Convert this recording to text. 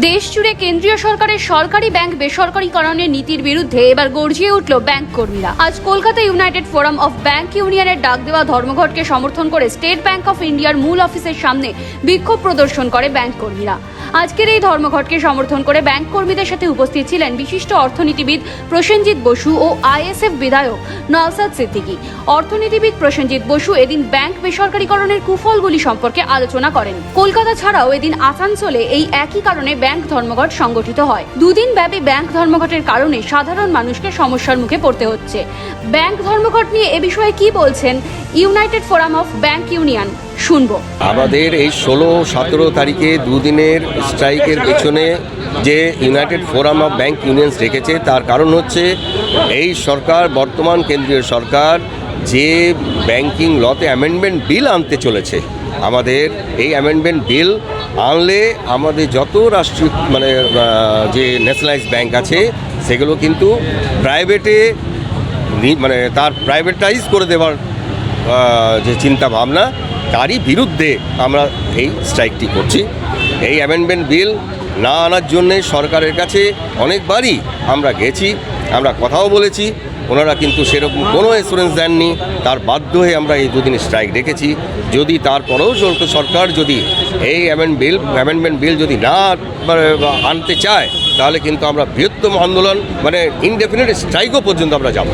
দেশ জুড়ে কেন্দ্রীয় সরকারের সরকারি ব্যাংক বেসরকারীকরণের নীতির বিরুদ্ধে এবার গর্জিয়ে উঠল ব্যাংক কর্মীরা। আজ Kolkata united forum of bank ইউনিয়নের ডাক দেওয়া ধর্মঘটকে সমর্থন করে স্টেট ব্যাংক অফ ইন্ডিয়ার মূল অফিসের সামনে বিক্ষোভ প্রদর্শন করে ব্যাংক কর্মীরা। আজকের এই ধর্মঘটকে সমর্থন করে ব্যাংক কর্মীদের সাথে উপস্থিত ছিলেন বিশিষ্ট অর্থনীতিবিদ প্রসেনজিৎ বসু ও আইএসএফ বিধায়ক নওসাদ সিদ্দিকী। অর্থনীতিবিদ প্রসেনজিৎ বসু এদিন ব্যাংক বেসরকারীকরণের কুফলগুলি সম্পর্কে আলোচনা করেন। কলকাতা ছাড়াও এদিন আসানসোলে এই একই কারণে ব্যাংক ধর্মঘট সংগঠিত হয়। দুদিন ব্যাপী ব্যাংক ধর্মঘটের কারণে সাধারণ মানুষকে সমস্যার মুখে পড়তে হচ্ছে। ব্যাংক ধর্মঘট নিয়ে এ বিষয়ে কি বলছেন united forum of bank union? শুনব। আমাদের এই ষোলো, সতেরো তারিখে দুদিনের স্ট্রাইকের পেছনে যে united forum of bank unions রেখেছে, তার কারণ হচ্ছে এই সরকার, বর্তমান কেন্দ্রীয় সরকার যে ব্যাংকিং লতে অ্যামেন্ডমেন্ট বিল আনতে চলেছে, আমাদের এই অ্যামেন্ডমেন্ট বিল আনলে আমাদের যত রাষ্ট্রীয় মানে যে ন্যাশনালাইজ ব্যাংক আছে, সেগুলো কিন্তু প্রাইভেটে মানে তার প্রাইভেটাইজ করে দেওয়ার যে চিন্তা ভাবনা তারই বিরুদ্ধে আমরা এই স্ট্রাইকটি করছি। এই অ্যামেন্ডমেন্ট বিল না আনার জন্যে সরকারের কাছে অনেকবারই আমরা গেছি আমরা কথাও বলেছি ওনারা কিন্তু সেরকম কোনো এসুরেন্স দেননি। তার বাধ্য হয়ে আমরা এই দুদিন স্ট্রাইক রেখেছি যদি তারপরেও সর- সরকার যদি এই অ্যামেন্ড বিল অ্যামেন্ডমেন্ট বিল যদি না মানে, আনতে চায় তাহলে কিন্তু আমরা বৃহত্তম আন্দোলন মানে ইনডেফিনিট স্ট্রাইকও পর্যন্ত আমরা যাব।